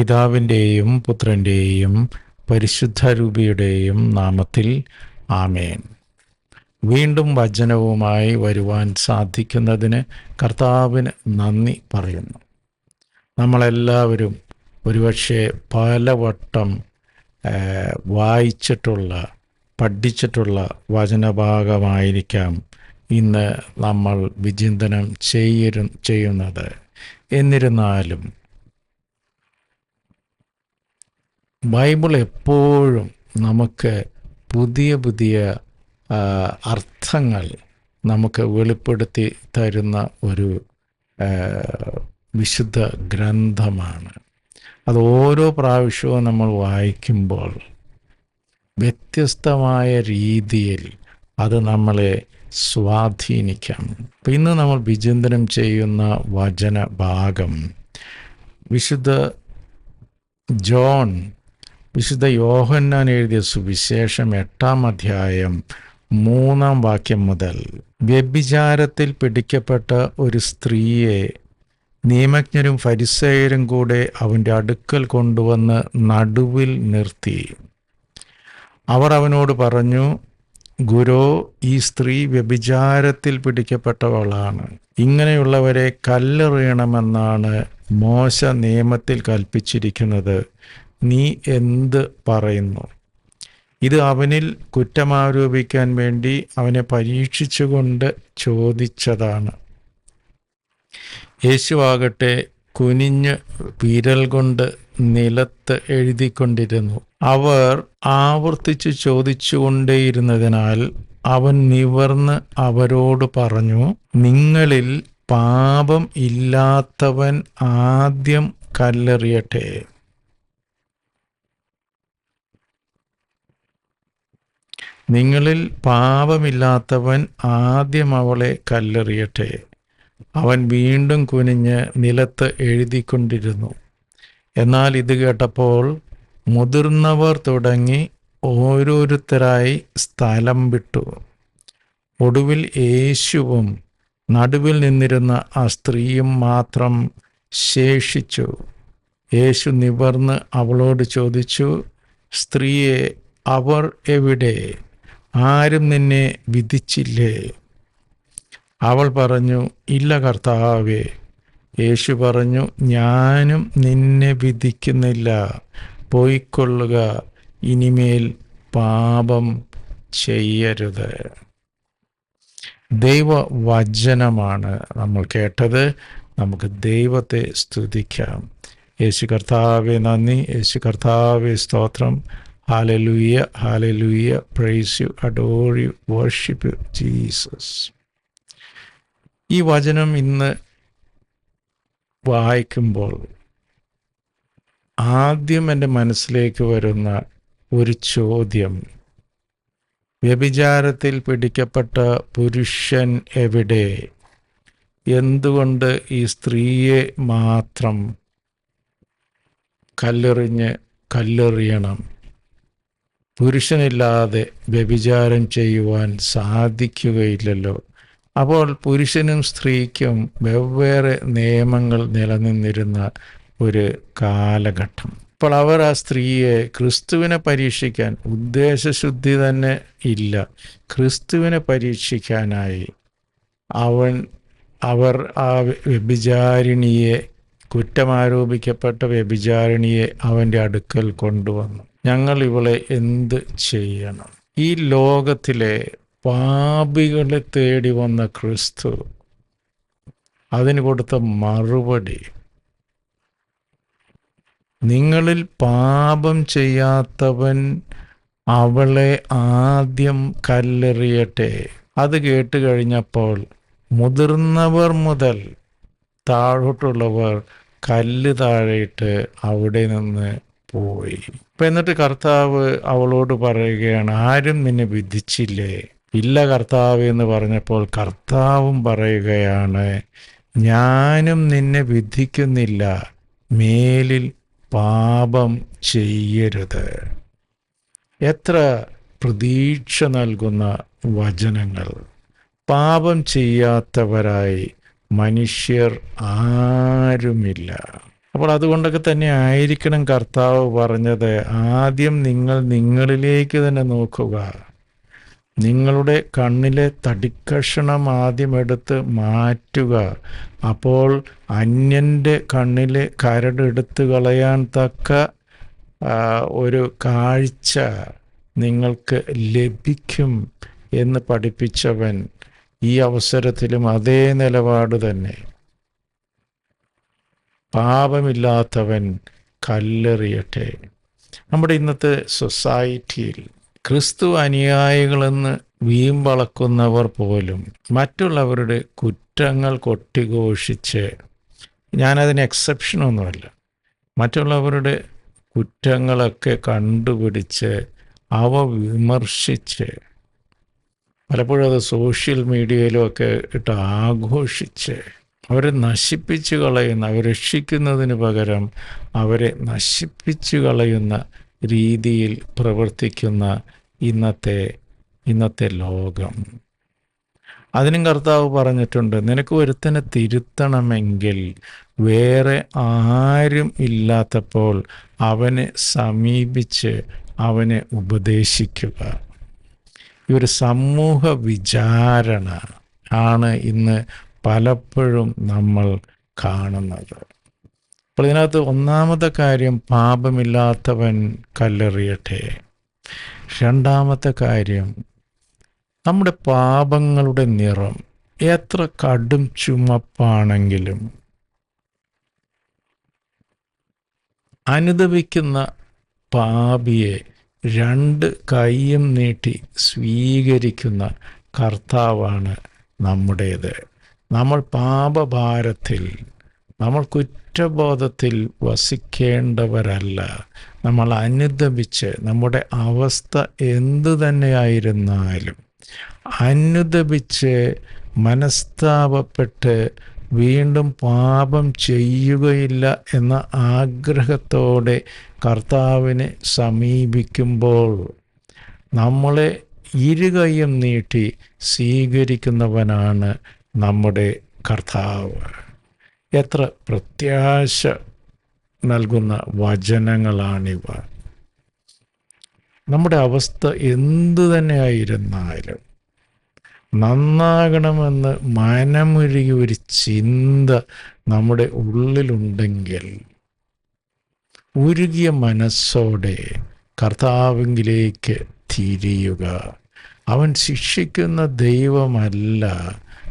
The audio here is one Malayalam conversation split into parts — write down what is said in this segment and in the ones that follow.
പിതാവിന്റെയും പുത്രന്റെയും പരിശുദ്ധ രൂപിയുടെയും നാമത്തിൽ ആമേൻ. വീണ്ടും വചനവുമായി വരുവാൻ സാധിക്കുന്നതിന് കർത്താവിന് നന്ദി പറയുന്നു. നമ്മളെല്ലാവരും ഒരുപക്ഷെ പലവട്ടം വായിച്ചിട്ടുള്ള പഠിച്ചിട്ടുള്ള വചനഭാഗമായിരിക്കാം ഇന്ന് നമ്മൾ വിചിന്തനം ചെയ്യുന്നത്. എന്നിരുന്നാലും ബൈബിൾ എപ്പോഴും നമുക്ക് പുതിയ പുതിയ അർത്ഥങ്ങൾ നമുക്ക് വെളിപ്പെടുത്തി തരുന്ന ഒരു വിശുദ്ധ ഗ്രന്ഥമാണ്. അത് ഓരോ പ്രാവശ്യവും നമ്മൾ വായിക്കുമ്പോൾ വ്യത്യസ്തമായ രീതിയിൽ അത് നമ്മളെ സ്വാധീനിക്കാം. ഇന്ന് നമ്മൾ വിചിന്തനം ചെയ്യുന്ന വചന ഭാഗം വിശുദ്ധ ജോൺ വിശുദ്ധ യോഹന്നാൻ എഴുതിയ സുവിശേഷം എട്ടാം അധ്യായം മൂന്നാം വാക്യം മുതൽ വ്യഭിചാരത്തിൽ പിടിക്കപ്പെട്ട ഒരു സ്ത്രീയെ നിയമജ്ഞരും ഫരിസേയരും കൂടെ അവന്റെ അടുക്കൽ കൊണ്ടുവന്ന് നടുവിൽ നിർത്തി. അവർ അവനോട് പറഞ്ഞു ഗുരു ഈ സ്ത്രീ വ്യഭിചാരത്തിൽ പിടിക്കപ്പെട്ടവളാണ്. ഇങ്ങനെയുള്ളവരെ കല്ലെറിയണമെന്നാണ് മോശ നിയമത്തിൽ കൽപ്പിച്ചിരിക്കുന്നത്. നീ എന്ത് പറയുന്നു? ഇത് അവനിൽ കുറ്റമാരോപിക്കാൻ വേണ്ടി അവനെ പരീക്ഷിച്ചുകൊണ്ട് ചോദിച്ചതാണ്. യേശുവാകട്ടെ കുനിഞ്ഞ് വിരൽ കൊണ്ട് നിലത്ത് എഴുതിക്കൊണ്ടിരുന്നു. അവർ ആവർത്തിച്ച് ചോദിച്ചുകൊണ്ടേയിരുന്നതിനാൽ അവൻ നിവർന്ന് അവരോട് പറഞ്ഞു നിങ്ങളിൽ പാപം ഇല്ലാത്തവൻ ആദ്യം കല്ലെറിയട്ടെ. നിങ്ങളിൽ പാപമില്ലാത്തവൻ ആദ്യം അവളെ കല്ലെറിയട്ടെ. അവൻ വീണ്ടും കുനിഞ്ഞ് നിലത്ത് എഴുതിക്കൊണ്ടിരുന്നു. എന്നാൽ ഇത് കേട്ടപ്പോൾ മുതിർന്നവർ തുടങ്ങി ഓരോരുത്തരായി സ്ഥലം വിട്ടു. ഒടുവിൽ യേശുവും നടുവിൽ നിന്നിരുന്ന ആ സ്ത്രീയും മാത്രം ശേഷിച്ചു. യേശു നിവർന്ന് അവളോട് ചോദിച്ചു സ്ത്രീയെ അവർ എവിടെ? ആരും നിന്നെ വിധിച്ചില്ലേ? അവൾ പറഞ്ഞു ഇല്ല കർത്താവേ. യേശു പറഞ്ഞു ഞാനും നിന്നെ വിധിക്കുന്നില്ല. പോയിക്കൊള്ളുക. ഇനിമേൽ പാപം ചെയ്യരുത്. ദൈവവചനമാണ് നമ്മൾ കേട്ടത്. നമുക്ക് ദൈവത്തെ സ്തുതിക്കാം. യേശു കർത്താവെ നന്ദി. യേശു കർത്താവെ സ്തോത്രം. Hallelujah hallelujah praise you adore you worship you Jesus ഈ വചനം ഇന്ന് വായിക്കുമ്പോൾ ആദ്യം എന്റെ മനസ്സിലേക്ക് വരുന്ന ഒരു ചോദ്യം. വ്യഭിചാരത്തിൽ പിടിക്കപ്പെട്ട പുരുഷൻ എവിടെ? എന്തുകൊണ്ട് ഈ സ്ത്രീയെ മാത്രം കല്ലെറിഞ്ഞ് കല്ലെറിയണം? പുരുഷനില്ലാതെ വ്യഭിചാരം ചെയ്യുവാൻ സാധിക്കുകയില്ലല്ലോ. അപ്പോൾ പുരുഷനും സ്ത്രീക്കും വെവ്വേറെ നിയമങ്ങൾ നിലനിന്നിരുന്ന ഒരു കാലഘട്ടം. അപ്പോൾ അവർ ആ സ്ത്രീയെ ക്രിസ്തുവിനെ പരീക്ഷിക്കാൻ ഉദ്ദേശശുദ്ധി തന്നെ ഇല്ല. ക്രിസ്തുവിനെ പരീക്ഷിക്കാനായി അവൻ അവർ ആ വ്യഭിചാരിണിയെ കുറ്റമാരോപിക്കപ്പെട്ട വ്യഭിചാരിണിയെ അവന്റെ അടുക്കൽ കൊണ്ടുവന്നു. ഞങ്ങൾ ഇവളെ എന്ത് ചെയ്യണം? ഈ ലോകത്തിലെ പാപികളെ തേടി വന്ന ക്രിസ്തു അതിന് കൊടുത്ത മറുപടി നിങ്ങളിൽ പാപം ചെയ്യാത്തവൻ അവളെ ആദ്യം കല്ലെറിയട്ടെ. അത് കേട്ട് കഴിഞ്ഞപ്പോൾ മുതിർന്നവർ മുതൽ താഴോട്ടുള്ളവർ കല്ല് താഴെയിട്ട് അവിടെ നിന്ന് പോയി. അപ്പൊ എന്നിട്ട് കർത്താവ് അവളോട് പറയുകയാണ് ആരും നിന്നെ വിധിച്ചില്ലേ? ഇല്ല കർത്താവ് എന്ന് പറഞ്ഞപ്പോൾ കർത്താവും പറയുകയാണ് ഞാനും നിന്നെ വിധിക്കുന്നില്ല. മേലിൽ പാപം ചെയ്യരുത്. എത്ര പ്രതീക്ഷ നൽകുന്ന വചനങ്ങൾ. പാപം ചെയ്യാത്തവരായി മനുഷ്യർ ആരുമില്ല. അപ്പോൾ അതുകൊണ്ടൊക്കെ തന്നെ ആയിരിക്കണം കർത്താവ് പറഞ്ഞത് ആദ്യം നിങ്ങൾ നിങ്ങളിലേക്ക് തന്നെ നോക്കുക. നിങ്ങളുടെ കണ്ണിലെ തടിക്കഷണം ആദ്യം എടുത്ത് മാറ്റുക. അപ്പോൾ അന്യന്റെ കണ്ണിലെ കരടെടുത്ത് കളയാൻ തക്ക ഒരു കാഴ്ച നിങ്ങൾക്ക് ലഭിക്കും എന്ന് പഠിപ്പിച്ചവൻ ഈ അവസരത്തിലും അതേ നിലപാട് തന്നെ. പാപമില്ലാത്തവൻ കല്ലെറിയട്ടെ. നമ്മുടെ ഇന്നത്തെ സൊസൈറ്റിയിൽ ക്രിസ്തു അനുയായികളെന്ന് വീമ്പളക്കുന്നവർ പോലും മറ്റുള്ളവരുടെ കുറ്റങ്ങൾ കൊട്ടിഘോഷിച്ച് ഞാനതിന് എക്സെപ്ഷനൊന്നുമല്ല മറ്റുള്ളവരുടെ കുറ്റങ്ങളൊക്കെ കണ്ടുപിടിച്ച് അവ വിമർശിച്ച് പലപ്പോഴും അത് സോഷ്യൽ മീഡിയയിലും ഒക്കെ ഇട്ട് ആഘോഷിച്ച് അവരെ നശിപ്പിച്ചു കളയുന്ന അവരെ രക്ഷിക്കുന്നതിന് പകരം അവരെ നശിപ്പിച്ചു കളയുന്ന രീതിയിൽ പ്രവർത്തിക്കുന്ന ഇന്നത്തെ ഇന്നത്തെ ലോകം. അതിനും കർത്താവ് പറഞ്ഞിട്ടുണ്ട് നിനക്ക് ഒരുത്തനെ തിരുത്തണമെങ്കിൽ വേറെ ആരും ഇല്ലാത്തപ്പോൾ അവനെ സമീപിച്ച് അവനെ ഉപദേശിക്കുക. ഈ ഒരു സമൂഹ വിചാരണ ആണ് ഇന്ന് പലപ്പോഴും നമ്മൾ കാണുന്നത്. അപ്പോൾ ഇതിനകത്ത് ഒന്നാമത്തെ കാര്യം പാപമില്ലാത്തവൻ കല്ലെറിയട്ടെ. രണ്ടാമത്തെ കാര്യം നമ്മുടെ പാപങ്ങളുടെ നിറം എത്ര കടും ചുമപ്പാണെങ്കിലും അനുദവിക്കുന്ന പാപിയെ രണ്ട് കൈയും നീട്ടി സ്വീകരിക്കുന്ന കർത്താവാണ് നമ്മുടേത്. നമ്മൾ പാപഭാരത്തിൽ നമ്മൾ കുറ്റബോധത്തിൽ വസിക്കേണ്ടവരല്ല. നമ്മൾ അനുദപിച്ച് നമ്മുടെ അവസ്ഥ എന്തു തന്നെയായിരുന്നാലും അനുദപിച്ച് മനസ്താപപ്പെട്ട് വീണ്ടും പാപം ചെയ്യുകയില്ല എന്ന ആഗ്രഹത്തോടെ കർത്താവിനെ സമീപിക്കുമ്പോൾ നമ്മളെ ഇരുകയും നീട്ടി സ്വീകരിക്കുന്നവനാണ് നമ്മുടെ കർത്താവ്. എത്ര പ്രത്യാശ നൽകുന്ന വചനങ്ങളാണിവ. നമ്മുടെ അവസ്ഥ എന്തു തന്നെയായിരുന്നാലും നന്നാകണമെന്ന് മനമൊരുകി ഒരു ചിന്ത നമ്മുടെ ഉള്ളിലുണ്ടെങ്കിൽ ഉരുകിയ മനസ്സോടെ കർത്താവിങ്കിലേക്ക് തിരിയുക. അവൻ ശിക്ഷിക്കുന്ന ദൈവമല്ല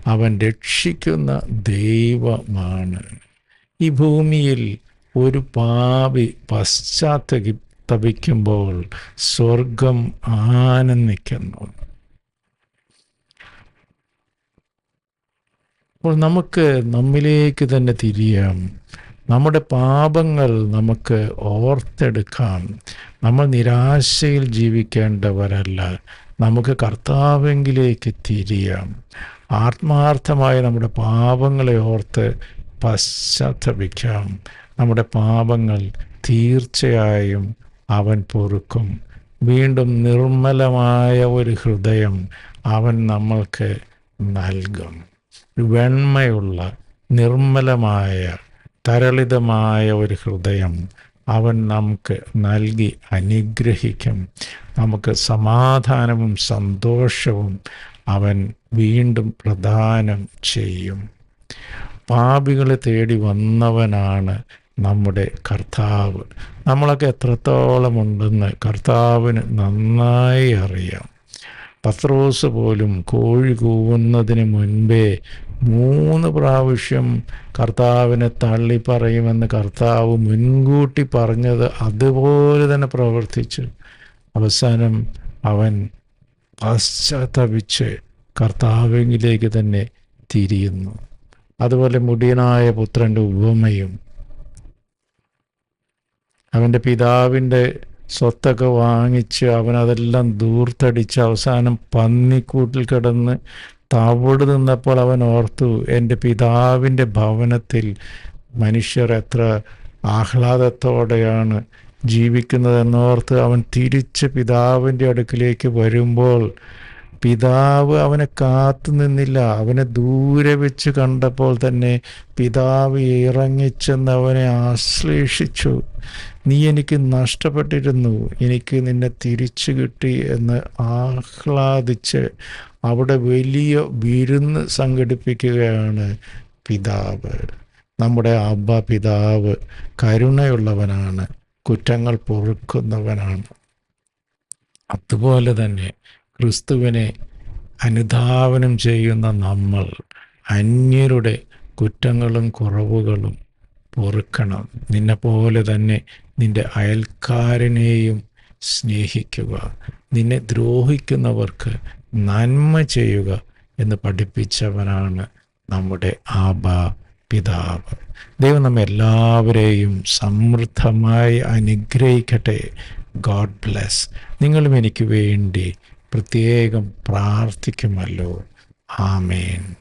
അവൻ രക്ഷിക്കുന്ന ദൈവമാണ്. ഈ ഭൂമിയിൽ ഒരു പാപി പശ്ചാത്തപിക്കുമ്പോൾ സ്വർഗം ആനന്ദിക്കുന്നു. അപ്പോൾ നമുക്ക് നമ്മിലേക്ക് തന്നെ തിരിയാം. നമ്മുടെ പാപങ്ങൾ നമുക്ക് ഓർത്തെടുക്കാം. നമ്മൾ നിരാശയിൽ ജീവിക്കേണ്ടവരല്ല. നമുക്ക് കർത്താവെങ്കിലേക്ക് തിരിയാം. ആത്മാർത്ഥമായി നമ്മുടെ പാപങ്ങളെ ഓർത്ത് പശ്ചാത്തപിക്കാം. നമ്മുടെ പാപങ്ങൾ തീർച്ചയായും അവൻ പൊറുക്കും. വീണ്ടും നിർമ്മലമായ ഒരു ഹൃദയം അവൻ നമ്മൾക്ക് നൽകും. വെണ്മയുള്ള നിർമ്മലമായ തരളിതമായ ഒരു ഹൃദയം അവൻ നമുക്ക് നൽകി അനുഗ്രഹിക്കും. നമുക്ക് സമാധാനവും സന്തോഷവും അവൻ വീണ്ടും പ്രദാനം ചെയ്യും. പാപികളെ തേടി വന്നവനാണ് നമ്മുടെ കർത്താവ്. നമ്മളൊക്കെ എത്രത്തോളം ഉണ്ടെന്ന് കർത്താവിന് നന്നായി അറിയാം. പത്രോസ് പോലും കോഴി കൂവുന്നതിന് മുൻപേ മൂന്ന് പ്രാവശ്യം കർത്താവിനെ തള്ളി പറയുമെന്ന് കർത്താവ് മുൻകൂട്ടി പറഞ്ഞത് അതുപോലെ തന്നെ പ്രവർത്തിച്ചു. അവസാനം അവൻ പശ്ചാത്തപിച്ച് കർത്താവിലേക്ക് തന്നെ തിരിയുന്നു. അതുപോലെ മുടിയനായ പുത്രന്റെ ഉപമയും അവന്റെ പിതാവിന്റെ സ്വത്തൊക്കെ വാങ്ങിച്ച് അവനതെല്ലാം ദൂർത്തടിച്ച് അവസാനം പന്നിക്കൂട്ടിൽ കിടന്ന് തവിട് നിന്നപ്പോൾ അവൻ ഓർത്തു എന്റെ പിതാവിന്റെ ഭവനത്തിൽ മനുഷ്യർ എത്ര ആഹ്ലാദത്തോടെയാണ് ജീവിക്കുന്നതെന്നോർത്ത് അവൻ തിരിച്ച് പിതാവിന്റെ അടുക്കിലേക്ക് വരുമ്പോൾ പിതാവ് അവനെ കാത്തു നിന്നില്ല. അവനെ ദൂരെ വെച്ച് കണ്ടപ്പോൾ തന്നെ പിതാവ് ഇറങ്ങിച്ചെന്ന് അവനെ ആശ്ലേഷിച്ചു. നീ എനിക്ക് നഷ്ടപ്പെട്ടിരുന്നു. എനിക്ക് നിന്നെ തിരിച്ചു കിട്ടി എന്ന് ആഹ്ലാദിച്ച് അവിടെ വലിയ വിരുന്ന് സംഘടിപ്പിക്കുകയാണ് പിതാവ്. നമ്മുടെ അബ്ബ പിതാവ് കരുണയുള്ളവനാണ്. കുറ്റങ്ങൾ പൊറുക്കുന്നവനാണ്. അതുപോലെ തന്നെ ക്രിസ്തുവിനെ അനുധാവനം ചെയ്യുന്ന നമ്മൾ അന്യരുടെ കുറ്റങ്ങളും കുറവുകളും പൊറുക്കണം. നിന്നെ പോലെ തന്നെ നിന്റെ അയൽക്കാരനെയും സ്നേഹിക്കുക. നിന്നെ ദ്രോഹിക്കുന്നവർക്ക് നന്മ ചെയ്യുക എന്ന് പഠിപ്പിച്ചവനാണ് നമ്മുടെ ആബ പിതാവ്. ദൈവം നമ്മെ എല്ലാവരെയും സമൃദ്ധമായി അനുഗ്രഹിക്കട്ടെ. God bless. നിങ്ങളും എനിക്ക് വേണ്ടി പ്രത്യേകം പ്രാർത്ഥിക്കുമല്ലോ. ആമേൻ.